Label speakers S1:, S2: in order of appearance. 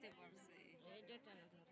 S1: বুঝতে পারছি।
S2: এইটা টানা ধরে।